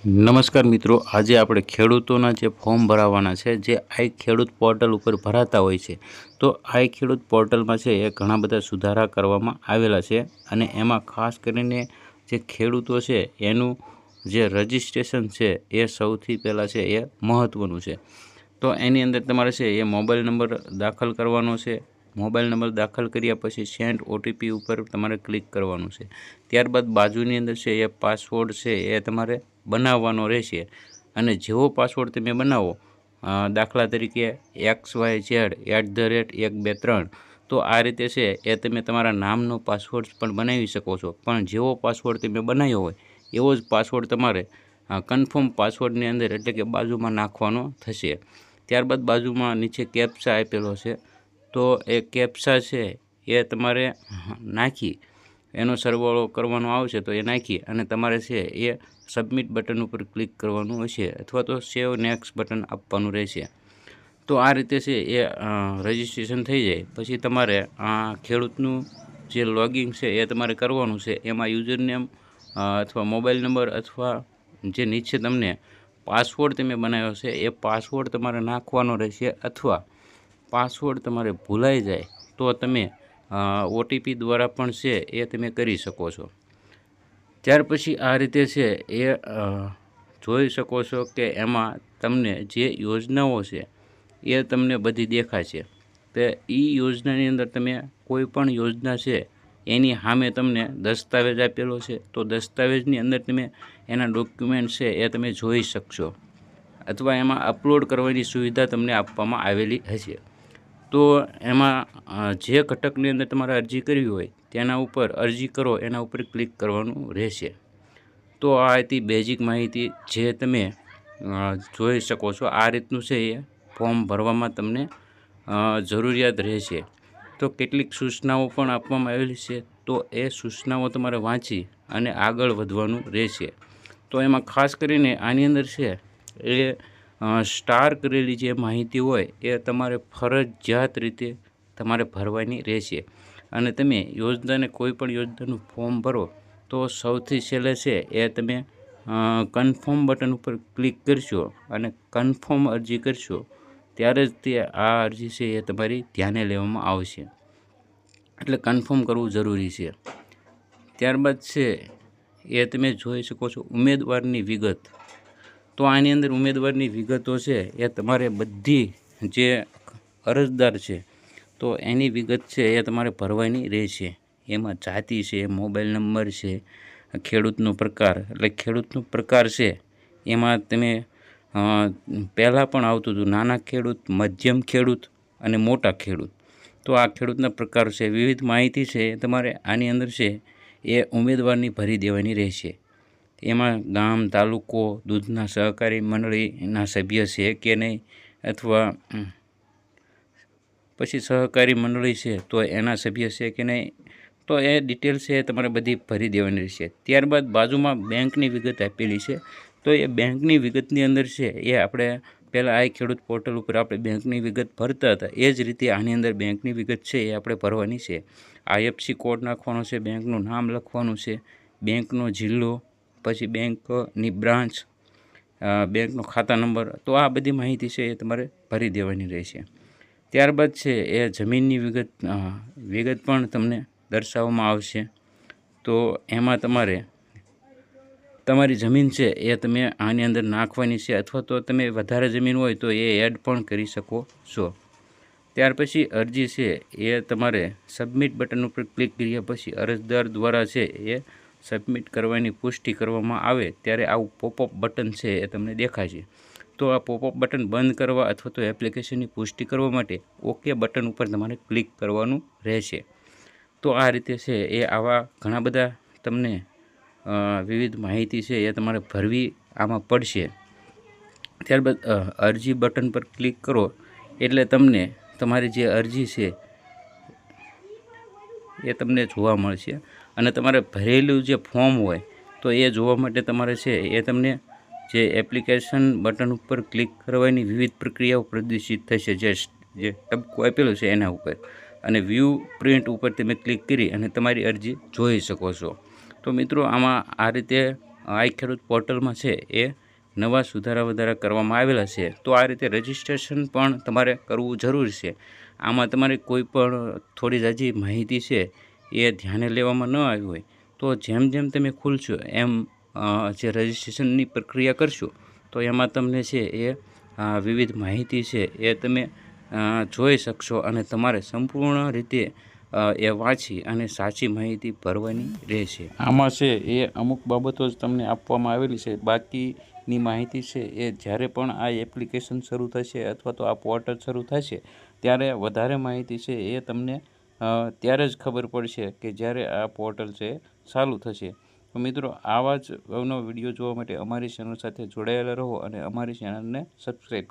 નમસ્કાર મિત્રો, આજે આપણે ખેડૂતોના જે ફોર્મ ભરાવવાના છે, જે આઈ ખેડૂત પોર્ટલ ઉપર ભરાતા હોય છે, તો આઈ ખેડૂત પોર્ટલમાં છે એ ઘણા બધા સુધારા કરવામાં આવેલા છે અને એમાં ખાસ કરીને જે ખેડૂતો છે, એનું જે રજિસ્ટ્રેશન છે એ સૌથી પહેલાં છે એ મહત્ત્વનું છે. તો એની અંદર તમારે છે એ મોબાઈલ નંબર દાખલ કરવાનો છે, મોબાઈલ નંબર દાખલ કર્યા પછી સેન્ડ ઓટીપી ઉપર તમારે ક્લિક કરવાનું છે. ત્યારબાદ બાજુની અંદર છે એ પાસવર્ડ છે એ તમારે બનાવવાનો રહેશે. અને જેવો પાસવર્ડ તમે બનાવો દાખલા તરીકે X Y Z, at the rate એક, બે, ત્રણ, તો આ રીતે છે એ તમે તમારા નામનો પાસવર્ડ પણ બનાવી શકો છો. પણ જેવો પાસવર્ડ તમે બનાવ્યો હોય, એવો જ પાસવર્ડ તમારે કન્ફર્મ પાસવર્ડની અંદર એટલે કે બાજુમાં નાખવાનો થશે. ત્યારબાદ બાજુમાં નીચે કેપ્સા આપેલો છે, તો એ કેપ્સા છે એ તમારે નાખી એનો સરવાળો કરવાનો આવશે તો એ નાખી અને તમારે છે એ સબમિટ બટન ઉપર ક્લિક કરવાનું હશે અથવા તો સેવ નેક્સ્ટ બટન આપવાનું રહેશે. તો આ રીતે છે એ રજિસ્ટ્રેશન થઈ જાય. પછી તમારે આ ખેડૂતનું જે લોગિંગ છે એ તમારે કરવાનું છે. એમાં યુઝરનેમ અથવા મોબાઈલ નંબર અથવા જે નીચે તમને પાસવર્ડ તમે બનાવ્યો છે એ પાસવર્ડ તમારે નાખવાનો રહેશે અથવા પાસવર્ડ તમારે ભૂલાઈ જાય તો તમે ઓટીપી દ્વારા પણ છે એ તમે કરી શકો છો. ત્યાર પછી આ રીતે છે એ જોઈ શકો છો કે એમાં તમને જે યોજનાઓ છે એ તમને બધી દેખાશે. તો એ યોજનાની અંદર તમે કોઈ પણ યોજના છે એની સામે તમને દસ્તાવેજ આપેલો છે, તો દસ્તાવેજની અંદર તમે એના ડોક્યુમેન્ટ છે એ તમે જોઈ શકશો. અથવા એમાં અપલોડ કરવાની સુવિધા તમને આપવામાં આવેલી હશે. તો એમાં જે ઘટકની અંદર તમારે અરજી કરવી હોય, તેના ઉપર અરજી કરો, એના ઉપર ક્લિક કરવાનું રહેશે. તો આ હતી બેઝિક માહિતી જે તમે જોઈ શકો છો. આ રીતનું છે એ ફોર્મ ભરવામાં તમને જરૂરિયાત રહેશે. તો કેટલીક સૂચનાઓ પણ આપવામાં આવેલી છે, તો એ સૂચનાઓ તમારે વાંચી અને આગળ વધવાનું રહેશે. તો એમાં ખાસ કરીને આની અંદર છે એ સ્ટાર કરેલી જે માહિતી હોય એ તમારે ફરજિયાત રીતે તમારે ભરવાની રહેશે. અને તમે યોજનાને કોઈ પણ યોજનાનું ફોર્મ ભરો તો સૌથી છેલ્લે છે એ તમે કન્ફર્મ બટન ઉપર ક્લિક કરશો અને કન્ફર્મ અરજી કરશો ત્યારે જ તે આ અરજી છે એ તમારી ધ્યાને લેવામાં આવશે. એટલે કન્ફર્મ કરવું જરૂરી છે. ત્યારબાદ છે એ તમે જોઈ શકો છો ઉમેદવારની વિગત. તો આની અંદર ઉમેદવારની વિગતો છે, એ તમારે બધી જે અરજદાર છે, તો એની વિગત છે એ તમારે ભરવાની રહેશે. એમાં જાતિ છે, મોબાઈલ નંબર છે, ખેડૂતનો પ્રકાર, એટલે ખેડૂતનો પ્રકાર છે, એમાં તમે પહેલાં પણ આવતું હતું, નાના ખેડૂત, મધ્યમ ખેડૂત અને મોટા ખેડૂત. તો આ ખેડૂતના પ્રકાર છે, વિવિધ માહિતી છે તમારે આની અંદર છે, એ ઉમેદવારની ભરી દેવાની રહેશે. એમાં ગામ, તાલુકો, દૂધના સહકારી મંડળીના સભ્ય છે કે નહીં અથવા પછી સહકારી મંડળી છે તો એના સભ્ય છે કે નહીં, તો એ ડિટેલ છે તમારે બધી ભરી દેવાની રહેશે. ત્યારબાદ બાજુમાં બેંકની વિગત આપેલી છે. તો એ બેંકની વિગતની અંદર છે એ આપણે પહેલાં આ ખેડૂત પોર્ટલ ઉપર આપણે બેંકની વિગત ભરતા હતા. એ જ રીતે આની અંદર બેંકની વિગત છે એ આપણે ભરવાની છે. આઈએફસી કોડ નાખવાનો છે, બેંકનું નામ લખવાનું છે, બેંકનો જિલ્લો પછી બેંકની બ્રાન્ચ બેંકનો ખાતા નંબર, તો આ બધી માહિતી છે એ તમારે ભરી દેવાની રહેશે. ત્યારબાદ છે એ જમીનની વિગત વિગત પણ તમને દર્શાવવામાં આવશે. તો એમાં તમારે, તમારી જમીન છે એ તમે આની અંદર નાખવાની છે અથવા તો તમે વધારે જમીન હોય તો એ એડ પણ કરી શકો છો. ત્યાર પછી અરજી છે એ તમારે સબમિટ બટન ઉપર ક્લિક કર્યા પછી અરજદાર દ્વારા છે એ સબમિટ કરવાની પુષ્ટિ કરવામાં આવે ત્યારે આવું પોપઅપ બટન છે એ તમને દેખાશે. તો આ પોપઅપ બટન બંધ કરવા અથવા તો એપ્લિકેશનની પુષ્ટિ કરવા માટે ઓકે બટન ઉપર તમારે ક્લિક કરવાનું રહેશે. તો આ રીતે છે એ આવા ઘણા બધા તમને વિવિધ માહિતી છે એ તમારે ભરવી આમાં પડશે. ત્યારબાદ અરજી બટન પર ક્લિક કરો એટલે તમને તમારી જે અરજી છે એ તમને જોવા મળશે. અને તમારે ભરેલું જે ફોર્મ હોય, તો એ જોવા માટે તમારે છે એ તમને જે એપ્લિકેશન બટન ઉપર ક્લિક કરવાની વિવિધ પ્રક્રિયાઓ પ્રદર્શિત થશે. જે જે ટપકું આપેલું છે એના ઉપર. અને વ્યૂ પ્રિન્ટ ઉપર તમે ક્લિક કરી અને તમારી અરજી જોઈ શકો છો. તો મિત્રો, આમાં આ રીતે આઈ ખેડૂત પોર્ટલમાં છે એ નવા સુધારા વધારા કરવામાં આવેલા છે, તો આ રીતે રજિસ્ટ્રેશન પણ તમારે કરવું જરૂરી છે. આમાં તમારે કોઈ પણ થોડી જાજી માહિતી છે એ ધ્યાને લેવામાં ન આવી હોય, તો જેમ જેમ તમે ખુલશો એમ જે રજિસ્ટ્રેશનની પ્રક્રિયા કરશો, તો એમાં તમને છે એ વિવિધ માહિતી છે એ તમે જોઈ શકશો અને તમારે સંપૂર્ણ રીતે એ વાંચી અને સાચી માહિતી ભરવાની રહેશે. આમાં છે એ અમુક બાબતો જ તમને આપવામાં આવેલી છે. બાકીની માહિતી છે એ જ્યારે પણ આ એપ્લિકેશન શરૂ થશે અથવા તો આ પોર્ટલ શરૂ થશે, ત્યારે વધારે માહિતી છે એ તમને ત્યારે જ ખબર પડશે કે જ્યારે આ પોર્ટલ છે ચાલુ થશે. તો મિત્રો, આવા જ અવનવા વીડિયો જોવા માટે અમારી ચેનલ સાથે જોડાયેલા રહો અને અમારી ચેનલને સબસ્ક્રાઈબ